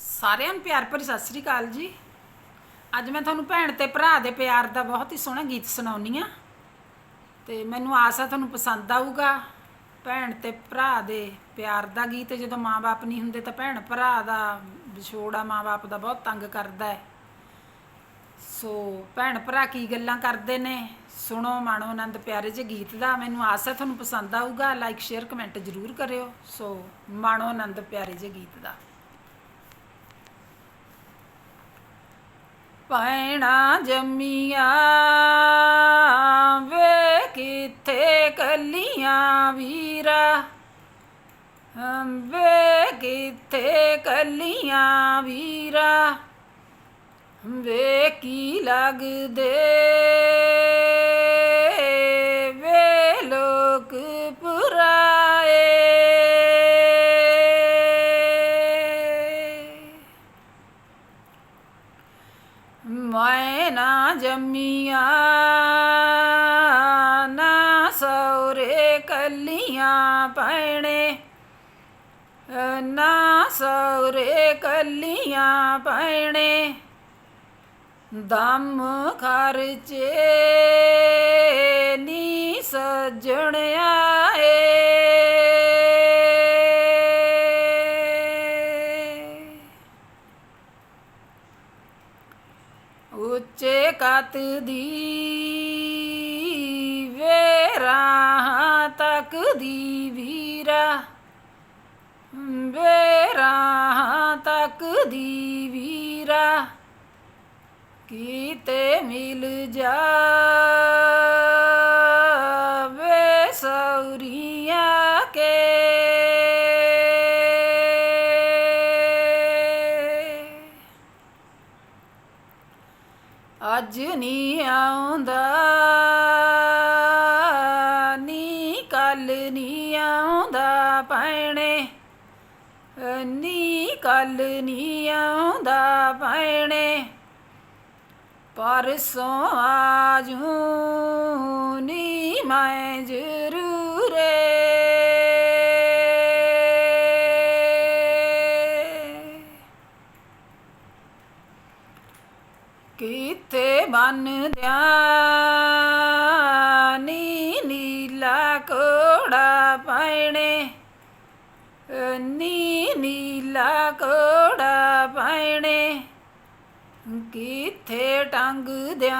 ਸਾਰਿਆਂ ਨੂੰ ਪਿਆਰ ਭਰੀ ਸਤਿ ਸ੍ਰੀ ਅਕਾਲ ਜੀ। ਅੱਜ ਮੈਂ ਤੁਹਾਨੂੰ ਭੈਣ ਤੇ ਭਰਾ ਦੇ ਪਿਆਰ ਦਾ ਬਹੁਤ ਹੀ ਸੋਹਣਾ ਗੀਤ ਸੁਣਾਉਣੀ ਆ ਤੇ ਮੈਨੂੰ ਆਸ ਆ ਤੁਹਾਨੂੰ ਪਸੰਦ ਆਊਗਾ। ਭੈਣ ਤੇ ਭਰਾ ਦੇ ਪਿਆਰ ਦਾ ਗੀਤ, ਜਦੋਂ ਮਾਂ-ਬਾਪ ਨਹੀਂ ਹੁੰਦੇ ਤਾਂ ਭੈਣ ਭਰਾ ਦਾ ਵਿਛੋੜਾ ਮਾਂ-ਬਾਪ ਦਾ ਬਹੁਤ ਤੰਗ ਕਰਦਾ ਹੈ। ਸੋ ਭੈਣ ਭਰਾ ਕੀ ਗੱਲਾਂ ਕਰਦੇ ਨੇ? ਸੁਣੋ ਮਾਣੋ ਆਨੰਦ ਪਿਆਰੇ ਜਿਹੇ ਗੀਤ ਦਾ। ਮੈਨੂੰ ਆਸ ਹੈ ਤੁਹਾਨੂੰ ਪਸੰਦ ਆਊਗਾ। ਲਾਈਕ, ਸ਼ੇਅਰ, ਕਮੈਂਟ ਜ਼ਰੂਰ ਕਰਿਓ। ਸੋ ਮਾਣੋ ਆਨੰਦ ਪਿਆਰੇ ਜਿਹੇ ਗੀਤ ਦਾ। ਪੈਣਾ ਜੰਮੀਆਂ। ਵੇ ਕਿੱਥੇ ਕੱਲੀਆਂ ਵੀਰਾ? ਹਮ ਵੇ ਕਿੱਥੇ ਕੱਲੀਆਂ ਵੀਰਾ? ਵੇ ਕੀ ਲੱਗਦੇ? ਵੇ ਲੋਕ ਪੁਰਾਏ ਮੈਂ ਨਾ ਜੰਮੀਆਂ ਨਾ ਸੌਰੇ ਕੱਲੀਆਂ ਪੈਣੇ। ਨਾ ਸੌਰੇ ਕੱਲੀਆਂ ਪੈਣੇ। ਦਮ ਖਰਚੇ ਨੀ ਸਜਣ ਉੱਚੇ ਕੱਤ ਦੀ ਵੇਰਾ ਤੱਕ ਦੀ ਵੀਰਾ। ਵੇਰਾ ਤੱਕ ਵੀਰਾ। ਕੀਤੇ ਮਿਲ ਜਾ ਅੱਜ ਨਹੀਂ ਆਉਂਦਾ, ਨੀ ਕੱਲ ਨੀ ਆਉਂਦਾ ਭੈਣੇ। ਨੀ ਕੱਲ ਨੀ ਆਉਂਦਾ ਭੈਣੇ। ਪਰਸੋਂ ਆਜੂ ਨੀ ਮੈਂ ਜ਼ਰੂਰੇ ਕਿਤੇ ਬਨ ਨੀ ਨੀਲਾ ਕੋੜਾ ਪੈਣੇ। ਨੀ ਨੀਲਾ ਕੋੜਾ ਪੈਣੇ। ਕਿੱਥੇ ਟੰਗ ਨੀ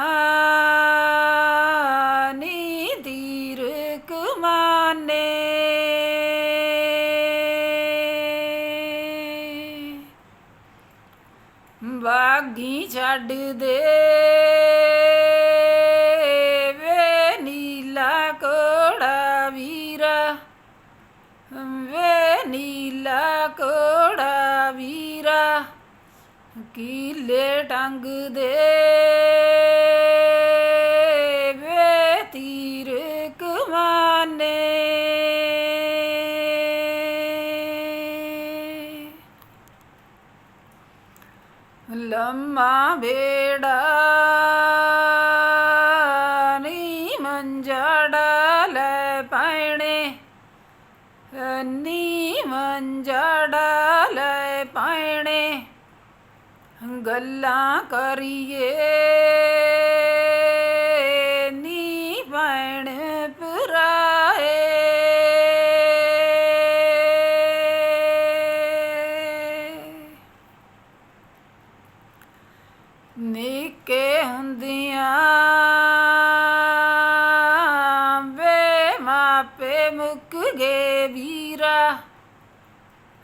ਬਾਗੀ ਛੱਡ ਦੇ। ਵੇ ਨੀਲਾ ਕੋੜਾ ਵੀਰਾ। ਵੇ ਨੀਲਾ ਕੋੜਾ ਵੀਰਾ। ਕੀਲੇ ਟੰਗ ਦੇ। ਲੰਮਾ ਬੇੜਾ ਨੀ ਮੰਜੜਾ ਲੈ ਪੈਣੇ। ਨੀ ਮੰਜੜਾ ਲੈ ਪੈਣੇ। ਗੱਲਾਂ ਕਰੀਏ। ਮਾਪੇ ਮੁੱਕ ਗਏ ਵੀਰਾ।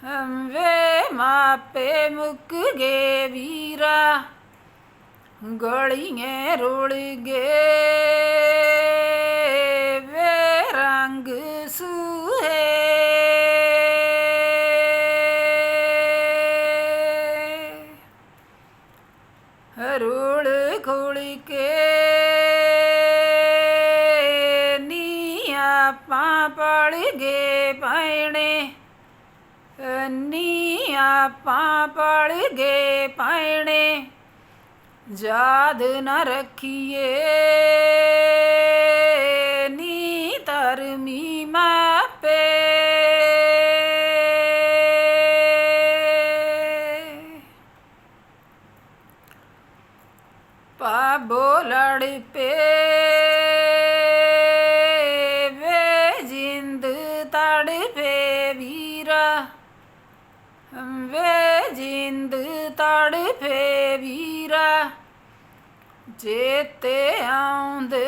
ਹਮ ਵੇ ਮਾਪੇ ਮੁੱਕ ਗਏ ਵੀਰਾ। ਗਲੀਆਂ ਰੁੜ ਗਏ ਵੇ ਰੰਗ ਸੂਹੇ। ਰੋੜ ਖੋਲ ਕੇ ਆਪਾਂ ਪੜ ਗਏ ਪੈਣੇ ਯਾਦ ਨਾ ਰੱਖੀਏ। ਨੀ ਤਰਮੀ ਮਾਪੇ ਪਾ ਬੋਲੜ ਪੇ। ਤੜ ਪੇ ਜੇ ਤੇ ਆਉਂਦੇ।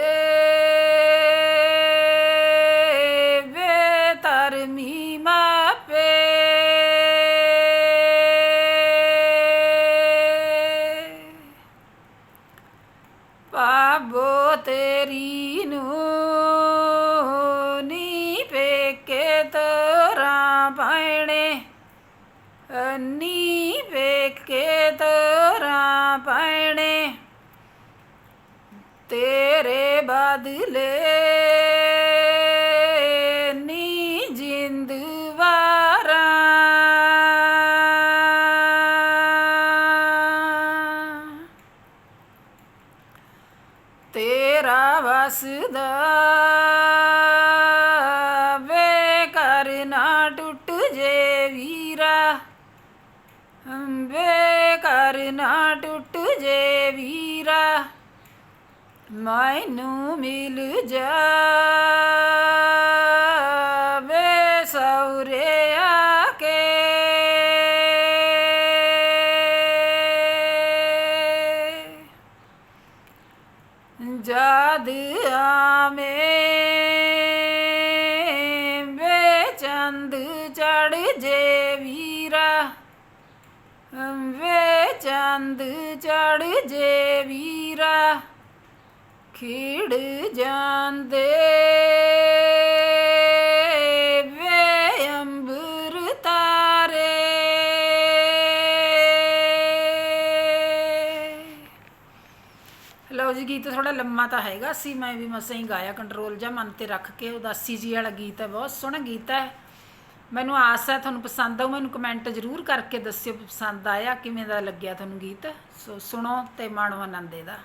ਨੀ ਵੇਖੇ ਤਰਾਂ ਪੈਣੇ। ਤੇਰੇ ਬਦਲੇ ਨੀ ਜਿੰਦ ਵਾਰਾਂ। ਤੇਰਾ ਵਸਦਾ ਵੇ ਕਰ ਨਾ ਟੁੱਟ ਜੇ ਵੀਰਾ। ਵੇ ਕਰ ਨਾ ਟੁੱਟ ਜੇ ਵੀਰਾ ਮੈਨੂੰ ਮਿਲ ਜਾ ਵੇ ਸੌਰੇ ਆ ਕੇ ਜਦ ਆਵੇਂ, ਵੇ ਚੰਦ ਚੜ ਜੇ ਵੀਰਾ ਵੇ ਚੰਦ ਚੜ ਜੇ ਵੀਰਾ ਖਿੜ ਜਾਂਦੇ। ਵੇ ਅੰਬਰ ਤਾਰੇ। ਲਓ ਜੀ, ਗੀਤ ਥੋੜਾ ਲੰਮਾ ਤਾਂ ਹੈਗਾ ਸੀ, ਮੈਂ ਵੀ ਮਸਾਂ ਹੀ ਗਾਇਆ ਕੰਟਰੋਲ ਜਾਂ ਮਨ ਤੇ ਰੱਖ ਕੇ, ਉਦਾਸੀ ਜੀ ਵਾਲਾ ਗੀਤ ਹੈ, ਬਹੁਤ ਸੋਹਣਾ ਗੀਤ ਹੈ। ਮੈਨੂੰ ਆਸ ਹੈ ਤੁਹਾਨੂੰ ਪਸੰਦ ਆਊ, ਮੈਨੂੰ ਕਮੈਂਟ ਜ਼ਰੂਰ ਕਰਕੇ ਦੱਸਿਓ ਵੀ ਪਸੰਦ ਆਇਆ, ਕਿਵੇਂ ਦਾ ਲੱਗਿਆ ਤੁਹਾਨੂੰ ਗੀਤ? ਸੋ ਸੁਣੋ ਤੇ ਮਾਣੋ ਆਨੰਦ ਇਹਦਾ।